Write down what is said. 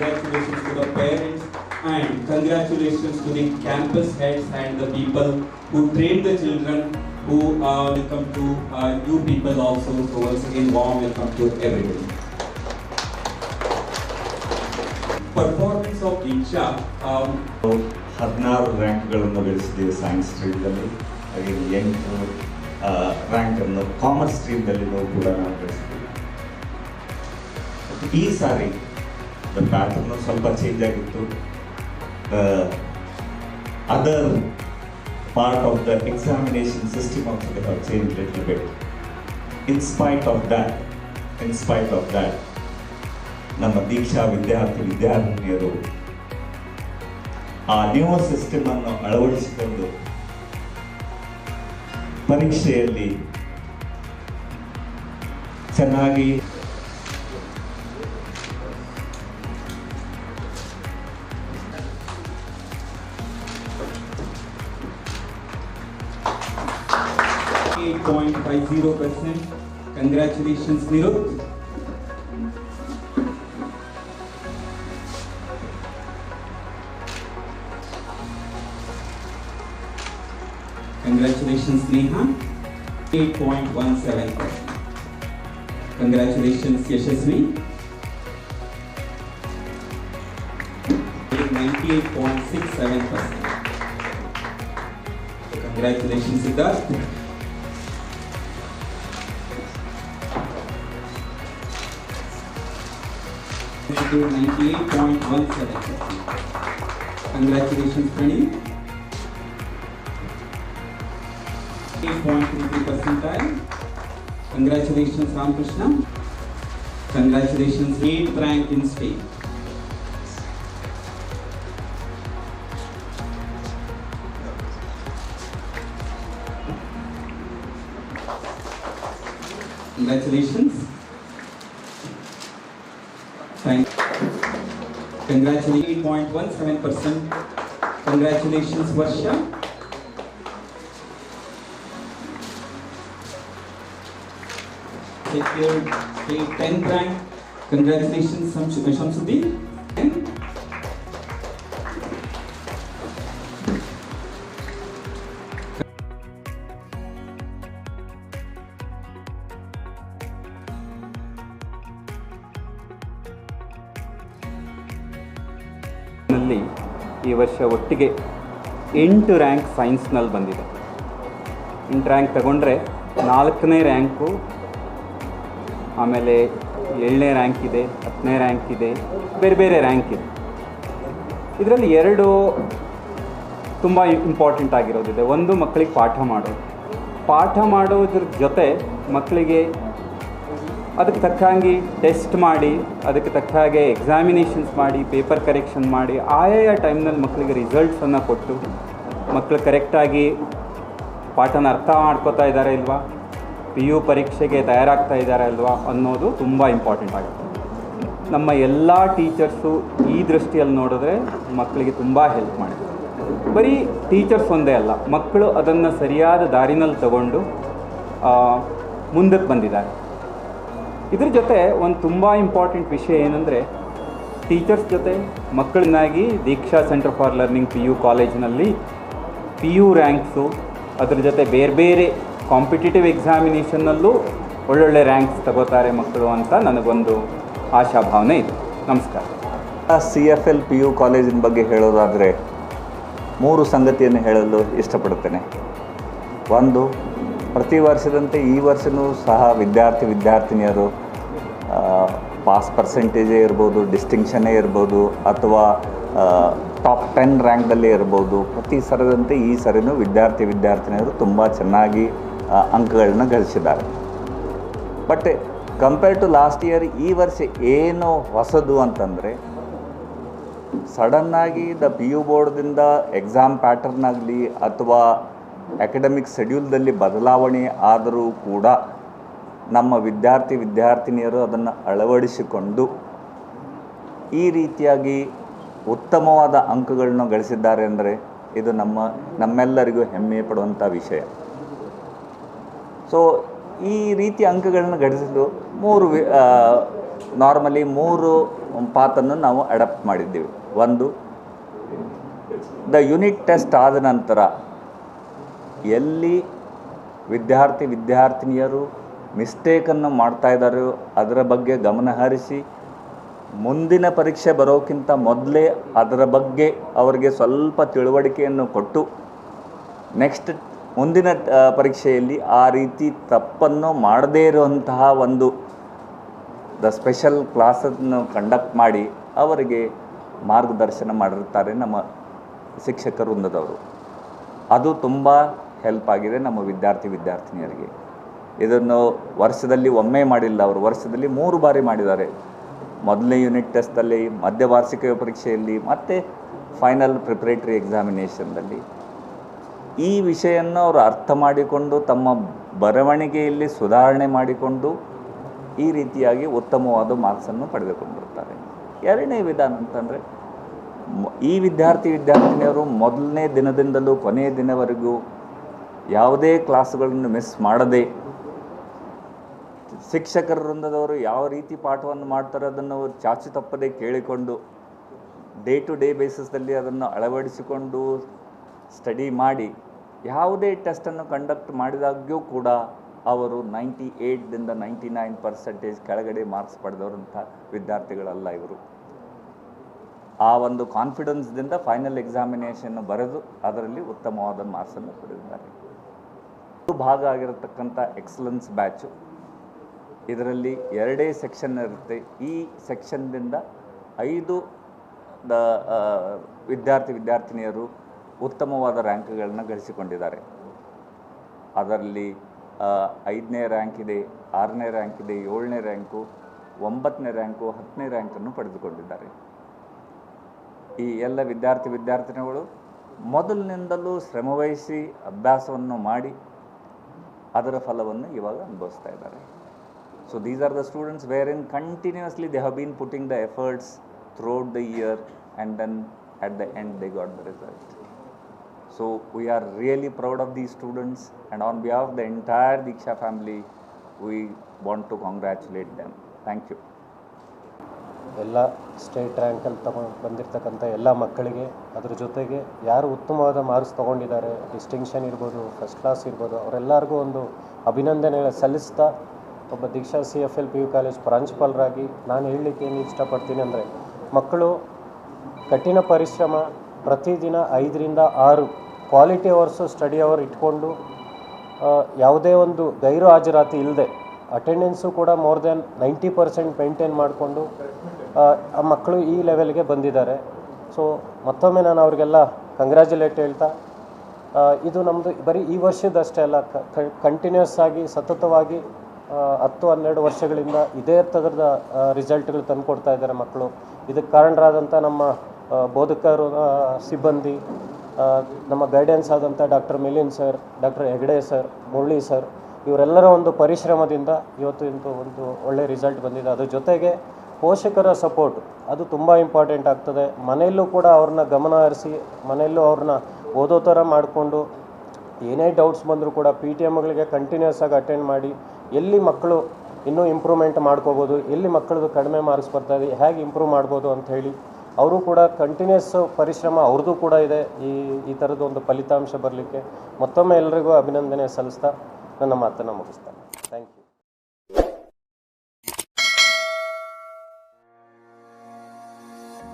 from DCS. Congratulations to the parents and congratulations to the campus heads and the people who train the children who uh, welcome to uh, new people also. So once again, warm welcome to everybody. Performance of Diksha. Um, ಹದಿನಾರು ರ್ಯಾಂಕ್ಗಳನ್ನು ಗಳಿಸಿದ್ದೀವಿ science ಸ್ಟ್ರೀಮ್ನಲ್ಲಿ ಹಾಗೆ ಎಂಟು ರ್ಯಾಂಕನ್ನು commerce ಸ್ಟ್ರೀಮ್ನಲ್ಲಿನೂ ಕೂಡ ನಾವು ಗಳಿಸಿದ್ದೀವಿ ಈ ಸಾರಿ the pattern ಸ್ವಲ್ಪ change ಆಗಿತ್ತು other part of the examination system also change little bit in spite of that in spite of that ನಮ್ಮ ದೀಕ್ಷಾ ವಿದ್ಯಾರ್ಥಿ ವಿದ್ಯಾರ್ಥಿನಿಯರು ಆ ನ್ಯೂ ಸಿಸ್ಟಮ್ ಅನ್ನು ಅಳವಡಿಸಿಕೊಂಡು ಪರೀಕ್ಷೆಯಲ್ಲಿ ಚೆನ್ನಾಗಿ 3.50%. Congratulations, Nirup. Congratulations, Neha. 8.17%. Congratulations, Yashasvi. 98.67%. Congratulations, Siddharth. 98.17. Congratulations, Prani. 8.33 percentile. Congratulations, Ramakrishna. Congratulations, 8th rank in state. Congratulations. Congratulations, 8.17%. Congratulations, Varsha. Take your 10th rank. Congratulations, Shamsuddin. ನಲ್ಲಿ ಈ ವರ್ಷ ಒಟ್ಟಿಗೆ ಎಂಟು ರ್ಯಾಂಕ್ ಸೈನ್ಸ್ನಲ್ಲಿ ಬಂದಿದೆ. ಎಂಟು ರ್ಯಾಂಕ್ ತಗೊಂಡ್ರೆ ನಾಲ್ಕನೇ ರ್ಯಾಂಕು ಆಮೇಲೆ ಏಳನೇ ರ್ಯಾಂಕ್ ಇದೆ, ಹತ್ತನೇ ರ್ಯಾಂಕ್ ಇದೆ, ಬೇರೆ ಬೇರೆ ರ್ಯಾಂಕ್ ಇದೆ. ಇದರಲ್ಲಿ ಎರಡು ತುಂಬ ಇಂಪಾರ್ಟೆಂಟ್ ಆಗಿರೋದಿದೆ. ಒಂದು ಮಕ್ಕಳಿಗೆ ಪಾಠ ಮಾಡೋದು. ಪಾಠ ಮಾಡೋದ್ರ ಜೊತೆ ಮಕ್ಕಳಿಗೆ ಅದಕ್ಕೆ ತಕ್ಕ ಹಾಗೆ ಟೆಸ್ಟ್ ಮಾಡಿ, ಅದಕ್ಕೆ ತಕ್ಕ ಹಾಗೆ ಎಕ್ಸಾಮಿನೇಷನ್ಸ್ ಮಾಡಿ ಪೇಪರ್ ಕರೆಕ್ಷನ್ ಮಾಡಿ, ಆಯಾಯ ಟೈಮ್ನಲ್ಲಿ ಮಕ್ಕಳಿಗೆ ರಿಸಲ್ಟ್ಸನ್ನು ಕೊಟ್ಟು ಮಕ್ಕಳು ಕರೆಕ್ಟಾಗಿ ಪಾಠನ ಅರ್ಥ ಮಾಡ್ಕೋತಾ ಇದ್ದಾರೆ ಇಲ್ವಾ? ಪಿ ಯು ಪರೀಕ್ಷೆಗೆ ತಯಾರಾಗ್ತಾ ಇದ್ದಾರೆ ಅಲ್ವಾ? ಅನ್ನೋದು ತುಂಬ ಇಂಪಾರ್ಟೆಂಟ್ ಆಗುತ್ತೆ. ನಮ್ಮ ಎಲ್ಲ ಟೀಚರ್ಸು ಈ ದೃಷ್ಟಿಯಲ್ಲಿ ನೋಡಿದ್ರೆ ಮಕ್ಕಳಿಗೆ ತುಂಬ ಹೆಲ್ಪ್ ಮಾಡಿದೆ ಬರೀ ಟೀಚರ್ಸ್ ಒಂದೇ ಅಲ್ಲ ಮಕ್ಕಳು ಅದನ್ನು ಸರಿಯಾದ ದಾರಿನಲ್ಲಿ ತಗೊಂಡು ಮುಂದಕ್ಕೆ ಬಂದಿದ್ದಾರೆ. ಇದ್ರ ಜೊತೆ ಒಂದು ತುಂಬ ಇಂಪಾರ್ಟೆಂಟ್ ವಿಷಯ ಏನಂದರೆ ಟೀಚರ್ಸ್ ಜೊತೆ ಮಕ್ಕಳನ್ನಾಗಿ Diksha centre for learning P U ಕಾಲೇಜಿನಲ್ಲಿ ಪಿ ಯು ರ್ಯಾಂಕ್ಸು ಅದ್ರ ಜೊತೆ ಬೇರೆ ಬೇರೆ ಕಾಂಪಿಟೇಟಿವ್ ಎಕ್ಸಾಮಿನೇಷನ್ನಲ್ಲೂ ಒಳ್ಳೊಳ್ಳೆ ರ್ಯಾಂಕ್ಸ್ ತಗೋತಾರೆ ಮಕ್ಕಳು ಅಂತ ನನಗೊಂದು ಆಶಾಭಾವನೆ ಇದೆ. ನಮಸ್ಕಾರ. C F L P U ಕಾಲೇಜಿನ ಬಗ್ಗೆ ಹೇಳೋದಾದರೆ ಮೂರು ಸಂಗತಿಯನ್ನು ಹೇಳಲು ಇಷ್ಟಪಡುತ್ತೇನೆ. ಒಂದು ಪ್ರತಿ ವರ್ಷದಂತೆ ಈ ವರ್ಷವೂ ಸಹ ವಿದ್ಯಾರ್ಥಿ ವಿದ್ಯಾರ್ಥಿನಿಯರು ಪಾಸ್ ಪರ್ಸೆಂಟೇಜೇ ಇರ್ಬೋದು ಡಿಸ್ಟಿಂಕ್ಷನ್ನೇ ಇರ್ಬೋದು, ಅಥವಾ ಟಾಪ್ ಟೆನ್ ರ್ಯಾಂಕ್ದಲ್ಲೇ ಇರ್ಬೋದು, ಪ್ರತಿ ಸರದಂತೆ ಈ ಸರಿನೂ ವಿದ್ಯಾರ್ಥಿ ವಿದ್ಯಾರ್ಥಿನಿಯರು ತುಂಬ ಚೆನ್ನಾಗಿ ಅಂಕಗಳನ್ನ ಗಳಿಸಿದ್ದಾರೆ. But compare to last year ಈ ವರ್ಷ ಏನು ಹೊಸದು ಅಂತಂದರೆ, ಸಡನ್ನಾಗಿ ದ ಪಿ ಯು ಬೋರ್ಡ್ದಿಂದ ಎಕ್ಸಾಮ್ ಪ್ಯಾಟರ್ನ್ ಆಗಲಿ ಅಥವಾ ಅಕಾಡೆಮಿಕ್ ಶೆಡ್ಯೂಲ್ದಲ್ಲಿ ಬದಲಾವಣೆ ಆದರೂ ಕೂಡ ನಮ್ಮ ವಿದ್ಯಾರ್ಥಿ ವಿದ್ಯಾರ್ಥಿನಿಯರು ಅದನ್ನು ಅಳವಡಿಸಿಕೊಂಡು ಈ ರೀತಿಯಾಗಿ ಉತ್ತಮವಾದ ಅಂಕಗಳನ್ನು ಗಳಿಸಿದ್ದಾರೆ ಅಂದರೆ ಇದು ನಮ್ಮ ನಮ್ಮೆಲ್ಲರಿಗೂ ಹೆಮ್ಮೆ ಪಡುವಂಥ ವಿಷಯ. ಸೊ ಈ ರೀತಿ ಅಂಕಗಳನ್ನು ಗಳಿಸಲು ಮೂರು ನಾರ್ಮಲಿ ಮೂರು ಪಾತನ್ನು ನಾವು ಅಡಾಪ್ಟ್ ಮಾಡಿದ್ದೀವಿ. ಒಂದು ದ ಯೂನಿಟ್ ಟೆಸ್ಟ್ ಆದ ನಂತರ ಎಲ್ಲಿ ವಿದ್ಯಾರ್ಥಿ ವಿದ್ಯಾರ್ಥಿನಿಯರು ಮಿಸ್ಟೇಕನ್ನು ಮಾಡ್ತಾ ಇದ್ದಾರೋ ಅದರ ಬಗ್ಗೆ ಗಮನ ಹರಿಸಿ ಮುಂದಿನ ಪರೀಕ್ಷೆ ಬರೋಕ್ಕಿಂತ ಮೊದಲೇ ಅದರ ಬಗ್ಗೆ ಅವರಿಗೆ ಸ್ವಲ್ಪ ತಿಳುವಳಿಕೆಯನ್ನು ಕೊಟ್ಟು ನೆಕ್ಸ್ಟ್ ಮುಂದಿನ ಪರೀಕ್ಷೆಯಲ್ಲಿ ಆ ರೀತಿ ತಪ್ಪನ್ನು ಮಾಡದೇ ಇರುವಂತಹ ಒಂದು ದ ಸ್ಪೆಷಲ್ ಕ್ಲಾಸನ್ನು ಕಂಡಕ್ಟ್ ಮಾಡಿ ಅವರಿಗೆ ಮಾರ್ಗದರ್ಶನ ಮಾಡಿರ್ತಾರೆ ನಮ್ಮ ಶಿಕ್ಷಕ ವೃಂದದವರು. ಅದು ತುಂಬ ಹೆಲ್ಪ್ ಆಗಿದೆ ನಮ್ಮ ವಿದ್ಯಾರ್ಥಿ ವಿದ್ಯಾರ್ಥಿನಿಯರಿಗೆ. ಇದನ್ನು ವರ್ಷದಲ್ಲಿ ಒಮ್ಮೆ ಮಾಡಿಲ್ಲ ಅವರು. ವರ್ಷದಲ್ಲಿ ಮೂರು ಬಾರಿ ಮಾಡಿದ್ದಾರೆ. ಮೊದಲನೇ ಯೂನಿಟ್ ಟೆಸ್ಟಲ್ಲಿ ಮಧ್ಯ ವಾರ್ಷಿಕ ಪರೀಕ್ಷೆಯಲ್ಲಿ, ಮತ್ತು ಫೈನಲ್ ಪ್ರಿಪ್ರೇಟರಿ ಎಕ್ಸಾಮಿನೇಷನ್ದಲ್ಲಿ ಈ ವಿಷಯವನ್ನು ಅವರು ಅರ್ಥ ಮಾಡಿಕೊಂಡು, ತಮ್ಮ ಬರವಣಿಗೆಯಲ್ಲಿ ಸುಧಾರಣೆ ಮಾಡಿಕೊಂಡು, ಈ ರೀತಿಯಾಗಿ ಉತ್ತಮವಾದ ಮಾರ್ಕ್ಸನ್ನು ಪಡೆದುಕೊಂಡಿರ್ತಾರೆ ಎರಡನೇ ವಿಧಾನ ಅಂತಂದರೆ ಈ ವಿದ್ಯಾರ್ಥಿ ವಿದ್ಯಾರ್ಥಿನಿಯರು ಮೊದಲನೇ ದಿನದಿಂದಲೂ ಕೊನೆಯ ದಿನವರೆಗೂ ಯಾವುದೇ ಕ್ಲಾಸ್ಗಳನ್ನು ಮಿಸ್ ಮಾಡದೆ ಶಿಕ್ಷಕರ ವೃಂದದವರು ಯಾವ ರೀತಿ ಪಾಠವನ್ನು ಮಾಡ್ತಾರೆ ಅದನ್ನು ಅವರು ಚಾಚು ತಪ್ಪದೆ ಕೇಳಿಕೊಂಡು ಡೇ ಟು ಡೇ ಬೇಸಿಸ್ದಲ್ಲಿ ಅದನ್ನು ಅಳವಡಿಸಿಕೊಂಡು ಸ್ಟಡಿ ಮಾಡಿ ಯಾವುದೇ ಟೆಸ್ಟನ್ನು ಕಂಡಕ್ಟ್ ಮಾಡಿದಾಗ್ಯೂ ಕೂಡ ಅವರು ನೈಂಟಿ ಏಯ್ಟ್ದಿಂದ ನೈಂಟಿ ನೈನ್ ಪರ್ಸೆಂಟೇಜ್ ಕೆಳಗಡೆ ಮಾರ್ಕ್ಸ್ ಪಡೆದವರಂಥ ವಿದ್ಯಾರ್ಥಿಗಳಲ್ಲ ಇವರು. ಆ ಒಂದು ಕಾನ್ಫಿಡೆನ್ಸ್ದಿಂದ ಫೈನಲ್ ಎಕ್ಸಾಮಿನೇಷನ್ ಬರೆದು ಅದರಲ್ಲಿ ಉತ್ತಮವಾದ ಮಾರ್ಕ್ಸನ್ನು ಪಡೆದಿದ್ದಾರೆ. ಭಾಗ ಆಗಿರತಕ್ಕಂಥ ಎಕ್ಸಲೆನ್ಸ್ ಬ್ಯಾಚು. ಇದರಲ್ಲಿ ಎರಡೇ ಸೆಕ್ಷನ್ ಇರುತ್ತೆ. ಈ ಸೆಕ್ಷನ್ದಿಂದ ಐದು, ದ ವಿದ್ಯಾರ್ಥಿ ವಿದ್ಯಾರ್ಥಿನಿಯರು ಉತ್ತಮವಾದ ರ್ಯಾಂಕ್ಗಳನ್ನು ಗಳಿಸಿಕೊಂಡಿದ್ದಾರೆ. ಅದರಲ್ಲಿ ಐದನೇ ರ್ಯಾಂಕ್ ಇದೆ, ಆರನೇ ರ್ಯಾಂಕ್ ಇದೆ, ಏಳನೇ ರ್ಯಾಂಕು, ಒಂಬತ್ತನೇ ರ್ಯಾಂಕು, ಹತ್ತನೇ ರ್ಯಾಂಕನ್ನು ಪಡೆದುಕೊಂಡಿದ್ದಾರೆ. ಈ ಎಲ್ಲ ವಿದ್ಯಾರ್ಥಿ ವಿದ್ಯಾರ್ಥಿನಿಗಳು ಮೊದಲಿನಿಂದಲೂ ಶ್ರಮವಹಿಸಿ ಅಭ್ಯಾಸವನ್ನು ಮಾಡಿ ಅದರ ಫಲವನ್ನು ಇವಾಗ ಅನುಭವಿಸ್ತಾ ಇದ್ದಾರೆ so these are the students where in continuously they have been putting the efforts throughout the year and then at the end they got the result So we are really proud of these students and on behalf of the entire Diksha family, we want to congratulate them. Thank you. ಎಲ್ಲ state ರ್ಯಾಂಕಲ್ಲಿ ತಗೊಂಡು ಬಂದಿರತಕ್ಕಂಥ ಎಲ್ಲ ಮಕ್ಕಳಿಗೆ, ಅದ್ರ ಜೊತೆಗೆ ಯಾರು ಉತ್ತಮವಾದ ಮಾರ್ಕ್ಸ್ ತೊಗೊಂಡಿದ್ದಾರೆ, ಡಿಸ್ಟಿಂಕ್ಷನ್ ಇರ್ಬೋದು ಫಸ್ಟ್ ಕ್ಲಾಸ್ ಇರ್ಬೋದು, ಅವರೆಲ್ಲರಿಗೂ ಒಂದು ಅಭಿನಂದನೆ ಸಲ್ಲಿಸ್ತಾ ಒಬ್ಬ Deeksha C F L P U college ಪ್ರಾಂಶುಪಾಲರಾಗಿ ನಾನು ಹೇಳಲಿಕ್ಕೆ ಏನು ಇಷ್ಟಪಡ್ತೀನಿ ಅಂದರೆ, ಮಕ್ಕಳು ಕಠಿಣ ಪರಿಶ್ರಮ ಪ್ರತಿದಿನ ಐದರಿಂದ ಆರು ಕ್ವಾಲಿಟಿ ಅವರ್ಸು ಸ್ಟಡಿ ಅವರ್ ಇಟ್ಕೊಂಡು ಯಾವುದೇ ಒಂದು ಗೈರು ಹಾಜರಾತಿ ಇಲ್ಲದೆ ಅಟೆಂಡೆನ್ಸು ಕೂಡ more than ninety percent maintain ಮಾಡಿಕೊಂಡು, ಆ ಮಕ್ಕಳು ಈ ಲೆವೆಲ್ಗೆ ಬಂದಿದ್ದಾರೆ. ಸೊ ಮತ್ತೊಮ್ಮೆ ನಾನು ಅವ್ರಿಗೆಲ್ಲ ಕಂಗ್ರ್ಯಾಚುಲೇಟ್ ಹೇಳ್ತಾ ಇದು ನಮ್ಮದು ಬರೀ ಈ ವರ್ಷದಷ್ಟೇ ಅಲ್ಲ ಕಂಟಿನ್ಯೂಸ್ ಆಗಿ, ಸತತವಾಗಿ ಹತ್ತು ಹನ್ನೆರಡು ವರ್ಷಗಳಿಂದ ಇದೇ ಥರದ ರಿಸಲ್ಟ್ಗಳು ತಂದು ಕೊಡ್ತಾ ಇದ್ದಾರೆ ಮಕ್ಕಳು ಇದಕ್ಕೆ ಕಾರಣರಾದಂಥ ನಮ್ಮ ಬೋಧಕರು ಸಿಬ್ಬಂದಿ ನಮ್ಮ ಗೈಡೆನ್ಸ್ ಆದಂಥ doctor Milin sir doctor Hegde sir Murali sir ಇವರೆಲ್ಲರ ಒಂದು ಪರಿಶ್ರಮದಿಂದ ಇವತ್ತು ಇಂದು ಒಂದು ಒಳ್ಳೆ ರಿಸಲ್ಟ್ ಬಂದಿದೆ. ಅದ್ರ ಜೊತೆಗೆ ಪೋಷಕರ ಸಪೋರ್ಟ್ ಅದು ತುಂಬ ಇಂಪಾರ್ಟೆಂಟ್ ಆಗ್ತದೆ. ಮನೆಯಲ್ಲೂ ಕೂಡ ಅವ್ರನ್ನ ಗಮನ ಹರಿಸಿ, ಮನೆಯಲ್ಲೂ ಅವ್ರನ್ನ ಓದೋ ಥರ ಮಾಡಿಕೊಂಡು, ಏನೇ ಡೌಟ್ಸ್ ಬಂದರೂ ಕೂಡ ಪಿ ಟಿ ಎಮ್ಗಳಿಗೆ ಕಂಟಿನ್ಯೂಸ್ ಆಗಿ ಅಟೆಂಡ್ ಮಾಡಿ, ಎಲ್ಲಿ ಮಕ್ಕಳು ಇನ್ನೂ ಇಂಪ್ರೂವ್ಮೆಂಟ್ ಮಾಡ್ಕೋಬೋದು, ಎಲ್ಲಿ ಮಕ್ಕಳದು ಕಡಿಮೆ ಮಾರ್ಕ್ಸ್ ಇದೆ, ಹೇಗೆ ಇಂಪ್ರೂವ್ ಮಾಡ್ಬೋದು ಹೇಳಿ, ಅವರು ಕೂಡ ಕಂಟಿನ್ಯೂಸ್ ಪರಿಶ್ರಮ ಅವ್ರದ್ದು ಕೂಡ ಇದೆ ಈ ಈ ಥರದ್ದು ಒಂದು ಫಲಿತಾಂಶ ಬರಲಿಕ್ಕೆ. ಮತ್ತೊಮ್ಮೆ ಎಲ್ರಿಗೂ ಅಭಿನಂದನೆ ಸಲ್ಲಿಸ್ತಾ ನನ್ನ ಮಾತನ್ನು ಮುಗಿಸ್ತಾನೆ. Thank you